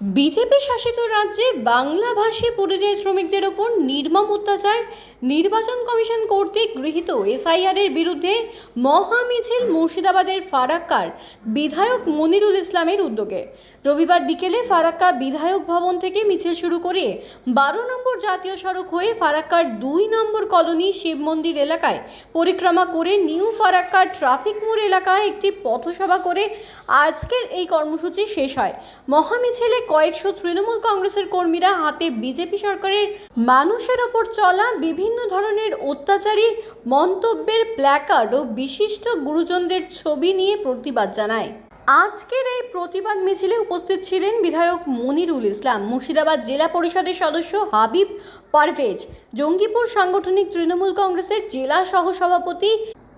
BJP শাসিত রাজ্যে বাংলাভাষী পরিযায়ী শ্রমিকদের ওপর নির্মম অত্যাচার, নির্বাচন কমিশন কর্তৃক গৃহীত এসআইআর এর বিরুদ্ধে মহা মিছিল মুর্শিদাবাদের ফারাক্কার বিধায়ক মনিরুল ইসলামের উদ্যোগে। রবিবার বিকেলে ফারাক্কা বিধায়ক ভবন থেকে মিছিল শুরু করে বারো নম্বর জাতীয় সড়ক হয়ে ফারাক্কার দুই নম্বর কলোনি শিব মন্দির এলাকায় পরিক্রমা করে নিউ ফারাক্কার ট্রাফিক মোড় এলাকায় একটি পথসভা করে আজকের এই কর্মসূচি শেষ হয়। মহামিছিলে কয়েকশো তৃণমূল কংগ্রেসের কর্মীরা হাতে বিজেপি সরকারের মানুষের ওপর চলা বিভিন্ন ধরনের অত্যাচারী মন্তব্যের প্ল্যাকার্ড ও বিশিষ্ট গুরুজনদের ছবি নিয়ে প্রতিবাদ জানায়। আজকের এই প্রতিবাদ মিছিলে উপস্থিত ছিলেন বিধায়ক মনিরুল ইসলাম, মুর্শিদাবাদ জেলা পরিষদের সদস্য হাবিব পারভেজ, জঙ্গিপুর সাংগঠনিক তৃণমূল কংগ্রেসের জেলা সহসভাপতি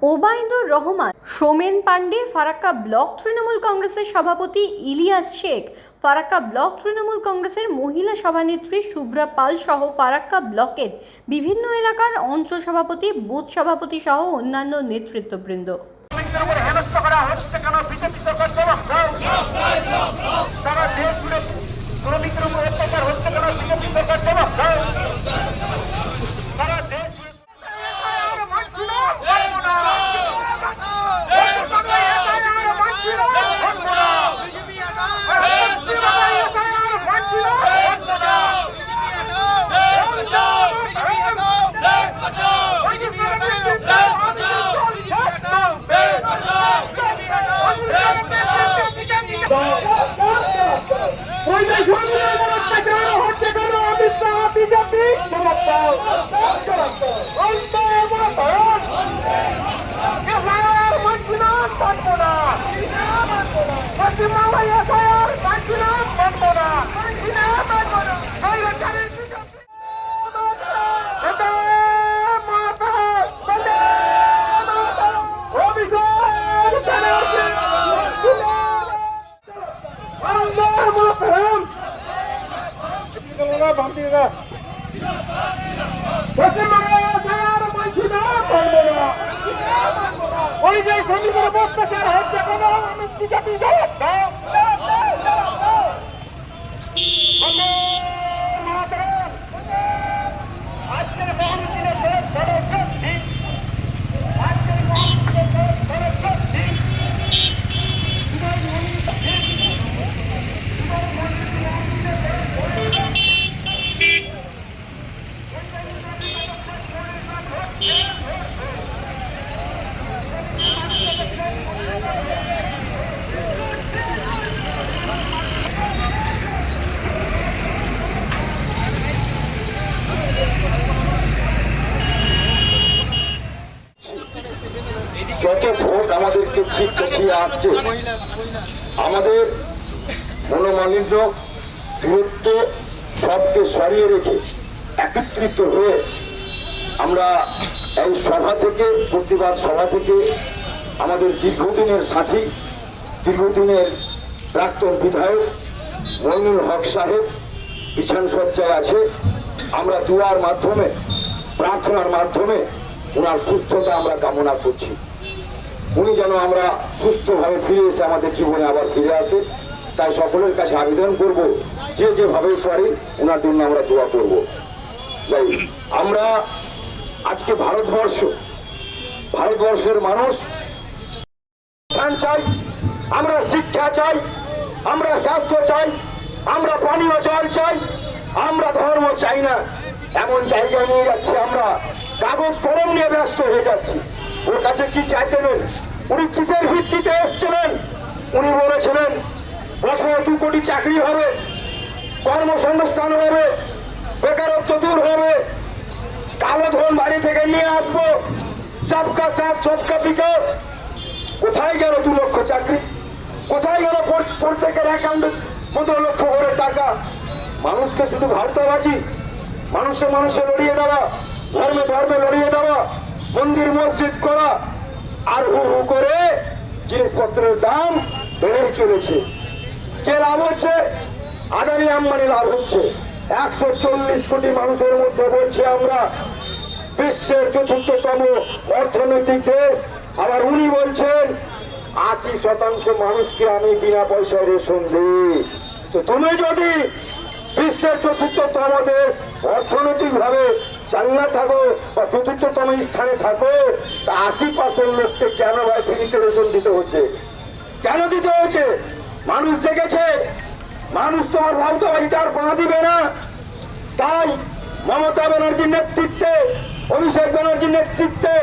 ওবায়দুর রহমান, সোমেন পাণ্ডে, ফারাক্কা ব্লক, তৃণমূল কংগ্রেসের সভাপতি ইলিয়াস শেখ, ফারাক্কা ব্লক, তৃণমূল কংগ্রেসের মহিলা সভানেত্রী শুভ্রা পাল সহ ফারাক্কা ব্লকের বিভিন্ন এলাকার অঞ্চল সভাপতি, বুথ সভাপতি সহ অন্যান্য নেতৃত্ববৃন্দ শ্রমিকদের উপর হেনস্থ করা হচ্ছে কেন বিজেপি সরকার জবাব দাও সারা দেশ জুড়ে শ্রমিকদের উপর অত্যাচার হচ্ছে কেন বিজেপি সরকার জবাব দাও সারা দেশ জুড়ে পরিযায়ী শ্রমিকদের উপর অত্যাচার হচ্ছে কেন অমিত শাহ বিজেপি জবাব দাও অন্তর মাতারণ এফআইআর মানছি না মানব না পশ্চিমবাংলায় এফআইআর মানছি না মানব না স্বৈরাচারী বিজেপি বন্দে মাতরম, বন্দে মাতরম, অভিষেক ব্যানার্জি, বন্দে মাতরম। পশ্চিমবাংলায় এফআইআর মানছি না মানব না বন্দে মাতরম। আজকের মহামিছিলে শেষ বড় শক্তি আজকের মহামিছিলে শেষ বড় শক্তি যত ভোট আমাদেরকে ঠিক পিছিয়ে আসছে। আমাদের মনোমালিন্য দূরত্ব সবকে সরিয়ে রেখে একত্রিত হয়ে আমরা এই সভা থেকে, প্রতিবাদ সভা থেকে আমাদের দীর্ঘদিনের সাথী, দীর্ঘদিনের প্রাক্তন বিধায়ক মইনুল হক সাহেব বিছান সজ্জায় আছে। আমরা দুয়ার মাধ্যমে, প্রার্থনার মাধ্যমে ওনার সুস্থতা আমরা কামনা করছি। উনি যেন আমরা সুস্থভাবে ফিরে এসে আমাদের জীবনে আবার ফিরে আসে। তাই সকলের কাছে আবেদন করব, যে যেভাবে পারি ওনার জন্য আমরা দোয়া করব। তাই আমরা আজকে ভারতবর্ষ, ভারতবর্ষের মানুষ চাই, আমরা শিক্ষা চাই, আমরা স্বাস্থ্য চাই, আমরা পানীয় জল চাই, আমরা ধর্ম চাই না। এমন জায়গায় নিয়ে যাচ্ছি আমরা, কাগজ কলম নিয়ে ব্যস্ত হয়ে যাচ্ছি। ওর কাছে কি চাইতেন উনি কিসের ভিত্তিতে এসছিলেন? উনি বলেছিলেন, বছরে দু কোটি চাকরি হবে, কর্মসংস্থান হবে, বেকারত্ব দূর হবে। কালো ধন বাড়ি থেকে নিয়ে আসব। সবকা সাথ, সবকা বিকাশ। কোথায় গেল দু লক্ষ চাকরি? কোথায় গেল প্রত্যেকের অ্যাকাউন্টে পনেরো লক্ষ করে টাকা? মানুষকে শুধু ভারতবাজি, মানুষে মানুষে লড়িয়ে দেওয়া, ধর্মে ধর্মে লড়িয়ে দেওয়া মন্দির মসজিদ করা আর হু হু করে জিনিসপত্রের দাম বেড়েই চলেছে। কে লাভ হচ্ছে? আদানি আম্বানি লাভ হচ্ছে। একশো চল্লিশ কোটি মানুষের মধ্যে বলছি আমরা, বিশ্বের চতুর্থতম অর্থনৈতিক দেশ। আবার উনি বলছেন, আশি শতাংশ মানুষকে আমি বিনা পয়সায় রেশন দিই। তো তুমি যদি বিশ্বের চতুর্থতম দেশ চাঙ্গা থাকো, বা চতুর্থতম স্থানে থাকো, তা আশি পার্সেন্ট লোককে কেন ভাই ফ্রিতে রেশন দিতে হচ্ছে? কেন দিতে হচ্ছে? মানুষ দেখেছে মানুষ তোমার ভাবতাবাজিতে আর পা দিবে না। তাই মমতা ব্যানার্জির নেতৃত্বে, অভিষেক ব্যানার্জির নেতৃত্বে